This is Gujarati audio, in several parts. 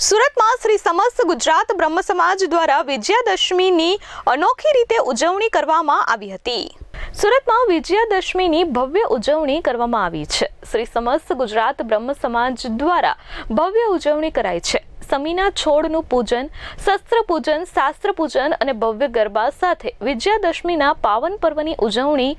સુરતમાં શ્રી સમસ્ત ગુજરાત બ્રહ્મ સમાજ દ્વારા વિજયાદશમીની અનોખી રીતે ઉજવણી કરવામાં આવી હતી. સુરતમાં વિજયાદશમીની ભવ્ય ઉજવણી કરવામાં આવી છે. શ્રી સમસ્ત ગુજરાત બ્રહ્મ સમાજ દ્વારા ભવ્ય ઉજવણી કરાઈ છે. સમીના છોડનું પૂજન, શસ્ત્ર પૂજન, શાસ્ત્ર પૂજન અને ભવ્ય ગરબા સાથે વિજયાદશમીના પાવન પર્વની ઉજવણી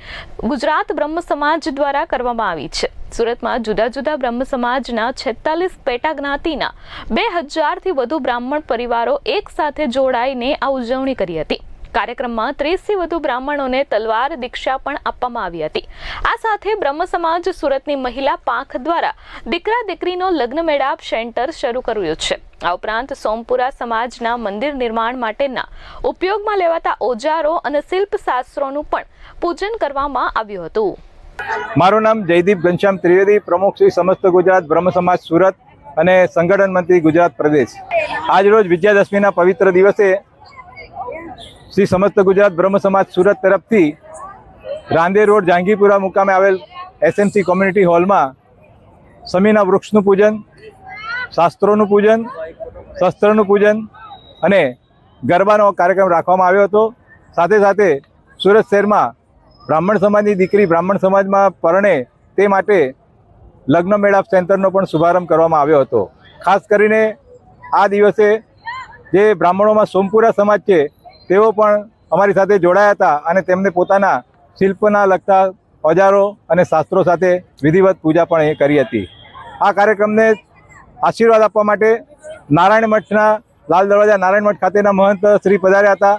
ગુજરાત બ્રહ્મ સમાજ દ્વારા કરવામાં આવી છે. સુરતમાં જુદા જુદા બ્રહ્મ સમાજના છેતાલીસ પેટા જ્ઞાતિના બે હજારથી વધુ બ્રાહ્મણ પરિવારો એક સાથે જોડાઈને આ ઉજવણી કરી હતી. કાર્યક્રમમાં ત્રીસથી વધુ બ્રાહ્મણોને તલવાર, દીક્ષા પણ આપવામાં આવી હતી. આ સાથે બ્રહ્મ સમાજ સુરતની મહિલા પાંખ દ્વારા દીકરા દીકરીનો લગ્ન મેળાપ સેન્ટર શરૂ કર્યું છે. આ ઉપરાંત સોમપુરા સમાજના મંદિર નિર્માણ માટેના ઉપયોગમાં લેવાતા ઓજારો અને શિલ્પ શાસ્ત્રોનું પણ પૂજન કરવામાં આવ્યું હતું. મારું નામ જયદીપ ઘનશ્યામ ત્રિવેદી, પ્રમુખ શ્રી સમસ્ત ગુજરાત બ્રહ્મ સમાજ સુરત અને સંગઠન મંત્રી ગુજરાત પ્રદેશ. આજરોજ વિજયાદશમીના પવિત્ર દિવસે શ્રી સમસ્ત ગુજરાત બ્રહ્મ સમાજ સુરત તરફથી રાંદે રોડ, જાંગીપુરા મુકામે આવેલ એસએમસી કોમ્યુનિટી હોલમાં સમીના વૃક્ષનું પૂજન શાસ્ત્રોનું પૂજન, શસ્ત્રનું પૂજન અને ગરબાનો કાર્યક્રમ રાખવામાં આવ્યો હતો. સાથે સાથે સુરત શહેરમાં બ્રાહ્મણ સમાજની દીકરી બ્રાહ્મણ સમાજમાં પરણે તે માટે લગ્ન મેળાપ સેન્ટરનો પણ શુભારંભ કરવામાં આવ્યો હતો. ખાસ કરીને આ દિવસે જે બ્રાહ્મણોમાં સોમપુરા સમાજ છે, તેઓ પણ અમારી સાથે જોડાયા હતા અને તેમને પોતાના શિલ્પના લગતા ઓજારો અને શાસ્ત્રો સાથે વિધિવત પૂજા પણ એ કરી હતી. આ કાર્યક્રમને આશીર્વાદ આપવા માટે નારાયણ મઠના, લાલ દરવાજા નારાયણ મઠ ખાતેના મહંત શ્રી પધાર્યા હતા.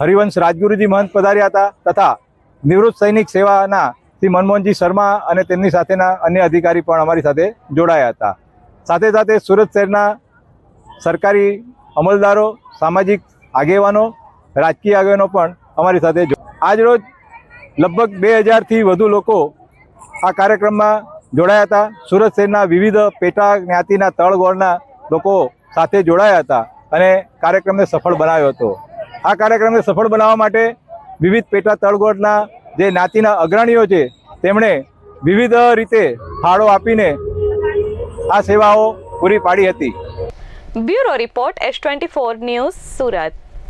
હરિવંશ રાજગુરુજી મહંત પધાર્યા હતા તથા નિવૃત્ત સૈનિક સેવાના શ્રી મનમોહનજી શર્મા અને તેમની સાથેના અન્ય અધિકારી પણ અમારી સાથે જોડાયા હતા. સાથે સાથે સુરત શહેરના સરકારી અમલદારો, સામાજિક આગેવાનો, રાજકીય આગેવાનો પણ અમારી સાથે આજ આજરોજ લગભગ બે હજારથી વધુ લોકો આ કાર્યક્રમમાં જોડાયા હતા. સુરત શહેરના વિવિધ પેટા જ્ઞાતિના તળગોળના લોકો સાથે જોડાયા હતા અને કાર્યક્રમને સફળ બનાવ્યો હતો. આ કાર્યક્રમને સફળ બનાવવા માટે વિવિધ પેટા તળગોળના જે જ્ઞાતિના અગ્રણીઓ છે, તેમણે વિવિધ રીતે ફાળો આપીને આ સેવાઓ પૂરી પાડી હતી. Bureau report S twenty four news Surat.